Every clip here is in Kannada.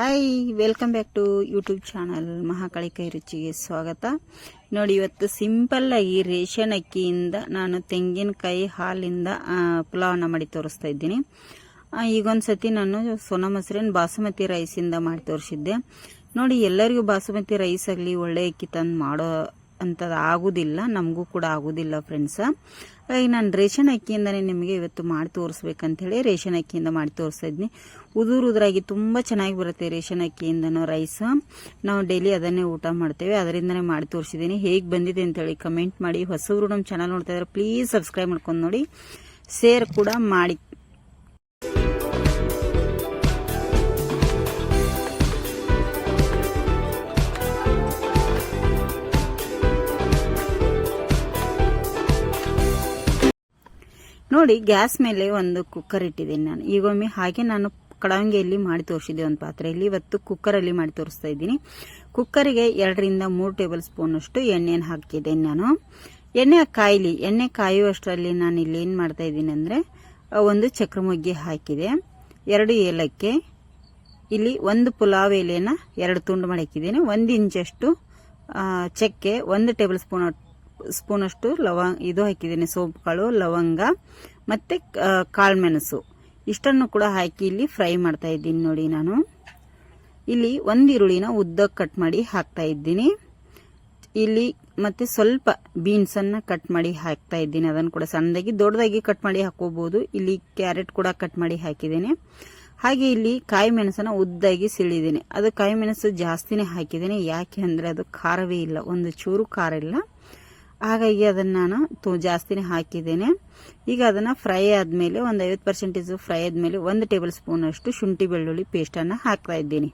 Hi welcome back to YouTube channel Mahakali ಕೈ ರುಚಿಗೆ ಸ್ವಾಗತ. ನೋಡಿ, ಇವತ್ತು ಸಿಂಪಲ್ ಆಗಿ ರೇಷನ್ ಅಕ್ಕಿಯಿಂದ ನಾನು ತೆಂಗಿನಕಾಯಿ ಹಾಲಿಂದ ಪುಲಾವನ್ನ ಮಾಡಿ ತೋರಿಸ್ತಾ ಇದ್ದೀನಿ. ಈಗ ಈಗೊಂದು ಸತಿ ನಾನು ಸೋನಾ ಮೊಸರಿನ ಬಾಸುಮತಿ ರೈಸಿಂದ ಮಾಡಿ ತೋರಿಸಿದ್ದೆ. ನೋಡಿ, ಎಲ್ಲರಿಗೂ ಬಾಸುಮತಿ ರೈಸ್ ಆಗಲಿ ಒಳ್ಳೆ ಅಕ್ಕಿ ತಂದು ಮಾಡೋ ಅಂಥದ್ದು ಆಗೋದಿಲ್ಲ. ನಮಗೂ ಕೂಡ ಆಗೋದಿಲ್ಲ ಫ್ರೆಂಡ್ಸ ಹಾಗಾಗಿ ನಾನು ರೇಷನ್ ಅಕ್ಕಿಯಿಂದನೇ ನಿಮಗೆ ಇವತ್ತು ಮಾಡಿ ತೋರಿಸ್ಬೇಕಂತೇಳಿ ರೇಷನ್ ಅಕ್ಕಿಯಿಂದ ಮಾಡಿ ತೋರಿಸ್ತಾ ಇದ್ದೀನಿ ಉದುರು ಉದುರಾಗಿ ತುಂಬ ಚೆನ್ನಾಗಿ ಬರುತ್ತೆ ರೇಷನ್ ಅಕ್ಕಿಯಿಂದನೂ ರೈಸ್. ನಾವು ಡೈಲಿ ಅದನ್ನೇ ಊಟ ಮಾಡ್ತೇವೆ. ಅದರಿಂದನೇ ಮಾಡಿ ತೋರಿಸಿದ್ದೀನಿ. ಹೇಗೆ ಬಂದಿದೆ ಅಂತೇಳಿ ಕಮೆಂಟ್ ಮಾಡಿ. ಹೊಸವರು ನಮ್ಮ ಚಾನಲ್ ನೋಡ್ತಾ ಇದ್ದಾರೆ ಪ್ಲೀಸ್ ಸಬ್ಸ್ಕ್ರೈಬ್ ಮಾಡ್ಕೊಂಡು ನೋಡಿ. ಶೇರ್ ಕೂಡ ಮಾಡಿ. ನೋಡಿ, ಗ್ಯಾಸ್ ಮೇಲೆ ಒಂದು ಕುಕ್ಕರ್ ಇಟ್ಟಿದ್ದೀನಿ ನಾನು. ಈಗೊಮ್ಮೆ ಹಾಗೆ ನಾನು ಕಡಾಂಗಿಯಲ್ಲಿ ಮಾಡಿ ತೋರಿಸಿದ್ದೆ ಒಂದು ಪಾತ್ರೆಯಲ್ಲಿ. ಇವತ್ತು ಕುಕ್ಕರಲ್ಲಿ ಮಾಡಿ ತೋರಿಸ್ತಾ ಇದ್ದೀನಿ. ಕುಕ್ಕರಿಗೆ ಎರಡರಿಂದ ಮೂರು ಟೇಬಲ್ ಸ್ಪೂನಷ್ಟು ಎಣ್ಣೆಯನ್ನು ಹಾಕಿದ್ದೇನೆ ನಾನು. ಎಣ್ಣೆ ಕಾಯಿಲಿ, ಎಣ್ಣೆ ಕಾಯುವಷ್ಟರಲ್ಲಿ ನಾನು ಇಲ್ಲಿ ಏನು ಮಾಡ್ತಾ ಇದ್ದೀನಿ ಅಂದರೆ ಒಂದು ಚಕ್ರಮೊಗ್ಗಿ ಹಾಕಿದೆ. ಎರಡು ಏಲಕ್ಕಿ, ಇಲ್ಲಿ ಒಂದು ಪುಲಾವ್ ಎಲೆನ ಎರಡು ತುಂಡು ಮಾಡಿ ಹಾಕಿದ್ದೀನಿ ಒಂದು ಇಂಚಷ್ಟು ಚಕ್ಕೆ, ಒಂದು ಟೇಬಲ್ ಸ್ಪೂನ್ ಸ್ಪೂನಷ್ಟು ಲವಂಗ ಇದು ಹಾಕಿದ್ದೀನಿ ಸೋಂಪು ಕಾಳು ಲವಂಗ, ಮತ್ತು ಕಾಳುಮೆಣಸು. ಇಷ್ಟನ್ನು ಕೂಡ ಹಾಕಿ ಇಲ್ಲಿ ಫ್ರೈ ಮಾಡ್ತಾ ಇದ್ದೀನಿ ನೋಡಿ ನಾನು. ಇಲ್ಲಿ ಒಂದು ಈರುಳ್ಳಿನ ಉದ್ದಕ್ಕೆ ಕಟ್ ಮಾಡಿ ಹಾಕ್ತಾ ಇದ್ದೀನಿ. ಇಲ್ಲಿ ಮತ್ತೆ ಸ್ವಲ್ಪ ಬೀನ್ಸನ್ನು ಕಟ್ ಮಾಡಿ ಹಾಕ್ತಾ ಇದ್ದೀನಿ. ಅದನ್ನು ಕೂಡ ಸಣ್ಣದಾಗಿ, ದೊಡ್ಡದಾಗಿ ಕಟ್ ಮಾಡಿ ಹಾಕೋಬಹುದು ಇಲ್ಲಿ ಕ್ಯಾರೆಟ್ ಕೂಡ ಕಟ್ ಮಾಡಿ ಹಾಕಿದ್ದೇನೆ. ಹಾಗೆ ಇಲ್ಲಿ ಕಾಯಿ ಮೆಣಸನ್ನ ಉದ್ದಾಗಿ ಸಿಳಿದ್ದೀನಿ ಅದು ಕಾಯಿ ಮೆಣಸು ಜಾಸ್ತಿನೇ ಹಾಕಿದ್ದೇನೆ. ಯಾಕೆ ಅಂದರೆ ಅದು ಖಾರವೇ ಇಲ್ಲ. ಒಂದು ಚೂರು ಖಾರ ಇಲ್ಲ. ಹಾಗಾಗಿ ಅದನ್ನು ನಾನು ತು, ಜಾಸ್ತಿನೇ ಹಾಕಿದ್ದೇನೆ. ಈಗ ಅದನ್ನು ಫ್ರೈ ಆದಮೇಲೆ ಒಂದು ಐವತ್ತು ಪರ್ಸೆಂಟೇಜು ಫ್ರೈ ಆದಮೇಲೆ ಒಂದು ಟೇಬಲ್ ಸ್ಪೂನ್ ಅಷ್ಟು ಶುಂಠಿ ಬೆಳ್ಳುಳ್ಳಿ ಪೇಸ್ಟನ್ನು ಹಾಕ್ತಾ ಇದ್ದೀನಿ.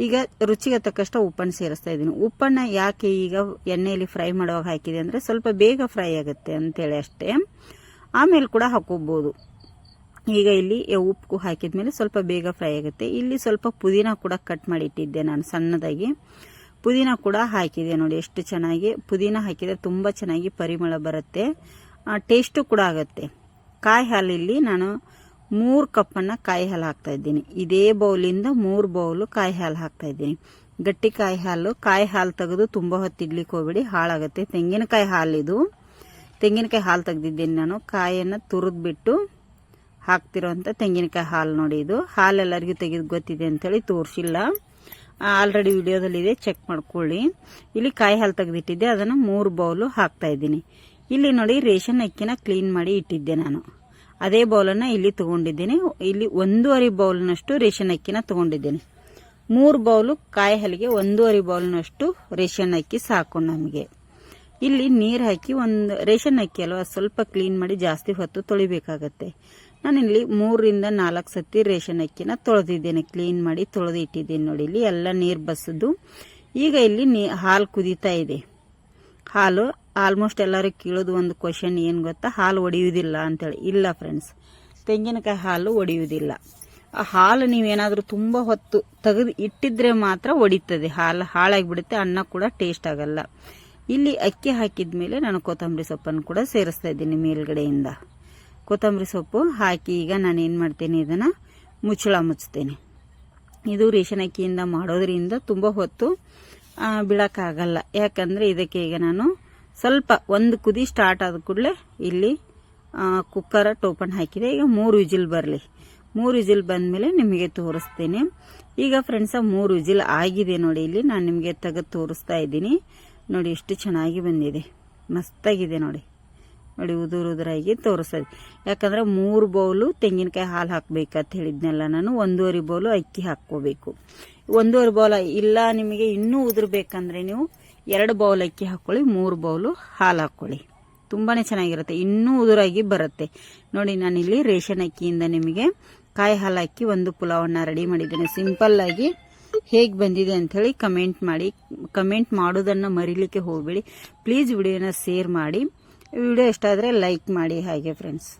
ಈಗ ರುಚಿಗೆ ತಕ್ಕಷ್ಟು ಉಪ್ಪನ್ನು ಸೇರಿಸ್ತಾ ಇದ್ದೀನಿ. ಉಪ್ಪನ್ನು ಯಾಕೆ ಈಗ ಎಣ್ಣೆಯಲ್ಲಿ ಫ್ರೈ ಮಾಡುವಾಗ ಹಾಕಿದೆ ಅಂದರೆ ಸ್ವಲ್ಪ ಬೇಗ ಫ್ರೈ ಆಗುತ್ತೆ ಅಂತೇಳಿ ಅಷ್ಟೇ. ಆಮೇಲೆ ಕೂಡ ಹಾಕೋಬೋದು. ಈಗ ಇಲ್ಲಿ ಉಪ್ಪು ಹಾಕಿದ ಮೇಲೆ ಸ್ವಲ್ಪ ಬೇಗ ಫ್ರೈ ಆಗುತ್ತೆ. ಇಲ್ಲಿ ಸ್ವಲ್ಪ ಪುದೀನ ಕೂಡ ಕಟ್ ಮಾಡಿ ಇಟ್ಟಿದ್ದೆ ನಾನು ಸಣ್ಣದಾಗಿ. ಪುದೀನ ಕೂಡ ಹಾಕಿದೆ ನೋಡಿ, ಎಷ್ಟು ಚೆನ್ನಾಗಿ ಪುದೀನ ಹಾಕಿದರೆ ತುಂಬ ಚೆನ್ನಾಗಿ ಪರಿಮಳ ಬರುತ್ತೆ. ಟೇಸ್ಟು ಕೂಡ ಆಗುತ್ತೆ. ಕಾಯಿ ಹಾಲಿಲ್ಲಿ ನಾನು ಮೂರು ಕಪ್ಪನ್ನು ಕಾಯಿ ಹಾಲು ಹಾಕ್ತಾ ಇದ್ದೀನಿ. ಇದೇ ಬೌಲಿಂದ ಮೂರು ಬೌಲು ಕಾಯಿ ಹಾಲು ಹಾಕ್ತಾ ಇದ್ದೀನಿ. ಗಟ್ಟಿ ಕಾಯಿ ಹಾಲು ಕಾಯಿ ಹಾಲು ತೆಗೆದು ತುಂಬ ಹೊತ್ತು ಇಡ್ಲಿಕ್ಕೆ ಹೋಗ್ಬೇಡಿ, ಹಾಳಾಗುತ್ತೆ. ತೆಂಗಿನಕಾಯಿ ಹಾಲಿದು ತೆಂಗಿನಕಾಯಿ ಹಾಲು ತೆಗೆದಿದ್ದೀನಿ ನಾನು. ಕಾಯನ್ನು ತುರಿದ್ಬಿಟ್ಟು ಹಾಕ್ತಿರೋಂಥ ತೆಂಗಿನಕಾಯಿ ಹಾಲು ನೋಡಿ ಇದು. ಹಾಲು ಎಲ್ಲರಿಗೂ ತೆಗೆದು ಗೊತ್ತಿದೆ ಅಂಥೇಳಿ ತೋರಿಸಿಲ್ಲ. ಆಲ್ರೆಡಿ ವಿಡಿಯೋದಲ್ಲಿದೆ ಚೆಕ್ ಮಾಡ್ಕೊಳ್ಳಿ. ಇಲ್ಲಿ ಕಾಯಿ ಹಾಲು ತೆಗೆದಿಟ್ಟಿದ್ದೆ, ಅದನ್ನು ಮೂರು ಬೌಲು ಹಾಕ್ತಾ ಇದ್ದೀನಿ. ಇಲ್ಲಿ ನೋಡಿ, ರೇಷನ್ ಅಕ್ಕಿನ ಕ್ಲೀನ್ ಮಾಡಿ ಇಟ್ಟಿದ್ದೆ ನಾನು. ಅದೇ ಬೌಲನ್ನು ಇಲ್ಲಿ ತೊಗೊಂಡಿದ್ದೀನಿ. ಇಲ್ಲಿ ಒಂದೂವರೆ ಬೌಲ್ನಷ್ಟು ರೇಷನ್ ಅಕ್ಕಿನ ತಗೊಂಡಿದ್ದೀನಿ. ಮೂರು ಬೌಲು ಕಾಯಿ ಹಾಲಿಗೆ ಒಂದೂವರೆ ಬೌಲ್ನಷ್ಟು ರೇಷನ್ ಅಕ್ಕಿ ಸಾಕು ನಮಗೆ. ಇಲ್ಲಿ ನೀರು ಹಾಕಿ ಒಂದು, ರೇಷನ್ ಅಕ್ಕಿ ಅಲ್ವಾ, ಸ್ವಲ್ಪ ಕ್ಲೀನ್ ಮಾಡಿ ಜಾಸ್ತಿ ಹೊತ್ತು ತೊಳಿಬೇಕಾಗತ್ತೆ. ನಾನಿಲ್ಲಿ ಮೂರರಿಂದ ನಾಲ್ಕು ಸತಿ ರೇಷನ್ ಅಕ್ಕಿನ ತೊಳೆದಿದ್ದೇನೆ. ಕ್ಲೀನ್ ಮಾಡಿ ತೊಳೆದು ಇಟ್ಟಿದ್ದೀನಿ ನೋಡಿ. ಇಲ್ಲಿ ಎಲ್ಲ ನೀರು ಬಸದು ಈಗ ಇಲ್ಲಿ ನೀ, ಹಾಲು ಕುದೀತಾ ಇದೆ. ಹಾಲು ಆಲ್ಮೋಸ್ಟ್ ಎಲ್ಲರೂ ಕೇಳೋದು ಒಂದು ಕ್ವಶನ್ ಏನು ಗೊತ್ತಾ? ಹಾಲು ಒಡೆಯುವುದಿಲ್ಲ ಅಂತೇಳಿ. ಇಲ್ಲ ಫ್ರೆಂಡ್ಸ್ ತೆಂಗಿನಕಾಯಿ ಹಾಲು ಒಡೆಯುವುದಿಲ್ಲ. ಆ ಹಾಲು ನೀವೇನಾದರೂ ತುಂಬ ಹೊತ್ತು ತೆಗೆದು ಇಟ್ಟಿದ್ರೆ ಮಾತ್ರ ಒಡಿತದೆ. ಹಾಲು ಹಾಳಾಗಿಬಿಡುತ್ತೆ. ಅನ್ನ ಕೂಡ ಟೇಸ್ಟ್ ಆಗಲ್ಲ. ಇಲ್ಲಿ ಅಕ್ಕಿ ಹಾಕಿದ ಮೇಲೆ ನಾನು ಕೊತ್ತಂಬರಿ ಸೊಪ್ಪನ್ನು ಕೂಡ ಸೇರಿಸ್ತಾ ಇದ್ದೀನಿ ಮೇಲ್ಗಡೆಯಿಂದ. ಕೊತ್ತಂಬರಿ ಸೊಪ್ಪು ಹಾಕಿ ಈಗ ನಾನು ಏನು ಮಾಡ್ತೀನಿ ಇದನ್ನು ಮುಚ್ಚಳ ಮುಚ್ತೀನಿ ಇದು ರೇಷನ್ ಅಕ್ಕಿಯಿಂದ ಮಾಡೋದ್ರಿಂದ ತುಂಬ ಹೊತ್ತು ಬಿಡೋಕ್ಕಾಗಲ್ಲ. ಯಾಕಂದರೆ ಇದಕ್ಕೆ ಈಗ ನಾನು ಸ್ವಲ್ಪ ಒಂದು ಕುದಿ ಸ್ಟಾರ್ಟ್ ಆದ ಕೂಡಲೇ ಇಲ್ಲಿ ಕುಕ್ಕರ ಟೋಪನ್ ಹಾಕಿದೆ. ಈಗ ಮೂರು ವಿಜಿಲ್ ಬರಲಿ. ಮೂರು ವಿಜಿಲ್ ಬಂದಮೇಲೆ ನಿಮಗೆ ತೋರಿಸ್ತೇನೆ. ಈಗ ಫ್ರೆಂಡ್ಸ ಮೂರು ವಿಜಿಲ್ ಆಗಿದೆ ನೋಡಿ ಇಲ್ಲಿ. ನಾನು ನಿಮಗೆ ತೆಗೆದು ತೋರಿಸ್ತಾ ಇದ್ದೀನಿ. ನೋಡಿ, ಎಷ್ಟು ಚೆನ್ನಾಗಿ ಬಂದಿದೆ. ಮಸ್ತಾಗಿದೆ ನೋಡಿ. ನೋಡಿ ಉದುರು ಉದುರಾಗಿ ತೋರಿಸ್ತದೆ ಯಾಕಂದ್ರೆ ಮೂರು ಬೌಲು ತೆಂಗಿನಕಾಯಿ ಹಾಲು ಹಾಕ್ಬೇಕಂತ ಹೇಳಿದ್ನೆಲ್ಲ ನಾನು, ಒಂದೂವರೆ ಬೌಲು ಅಕ್ಕಿ ಹಾಕ್ಕೋಬೇಕು. ಒಂದೂವರೆ ಬೌಲ್ ಇಲ್ಲ, ನಿಮಗೆ ಇನ್ನೂ ಉದುರ್ಬೇಕಂದ್ರೆ ನೀವು ಎರಡು ಬೌಲ್ ಅಕ್ಕಿ ಹಾಕ್ಕೊಳ್ಳಿ, ಮೂರು ಬೌಲು ಹಾಲು ಹಾಕ್ಕೊಳ್ಳಿ. ತುಂಬಾನೇ ಚೆನ್ನಾಗಿರುತ್ತೆ, ಇನ್ನೂ ಉದುರಾಗಿ ಬರುತ್ತೆ. ನೋಡಿ, ನಾನಿಲ್ಲಿ ರೇಷನ್ ಅಕ್ಕಿಯಿಂದ ನಿಮಗೆ ಕಾಯಿ ಹಾಲು ಹಾಕಿ ಒಂದು ಪುಲಾವನ್ನ ರೆಡಿ ಮಾಡಿದ್ದೇನೆ. ಸಿಂಪಲ್ ಆಗಿ ಹೇಗೆ ಬಂದಿದೆ ಅಂಥೇಳಿ ಕಮೆಂಟ್ ಮಾಡಿ, ಕಮೆಂಟ್ ಮಾಡೋದನ್ನು ಮರಿಲಿಕ್ಕೆ ಹೋಗಬೇಡಿ. ಪ್ಲೀಸ್ ವಿಡಿಯೋನ ಶೇರ್ ಮಾಡಿ. ವಿಡಿಯೋ ಇಷ್ಟ ಆದರೆ ಲೈಕ್ ಮಾಡಿ ಹಾಗೆ ಫ್ರೆಂಡ್ಸ್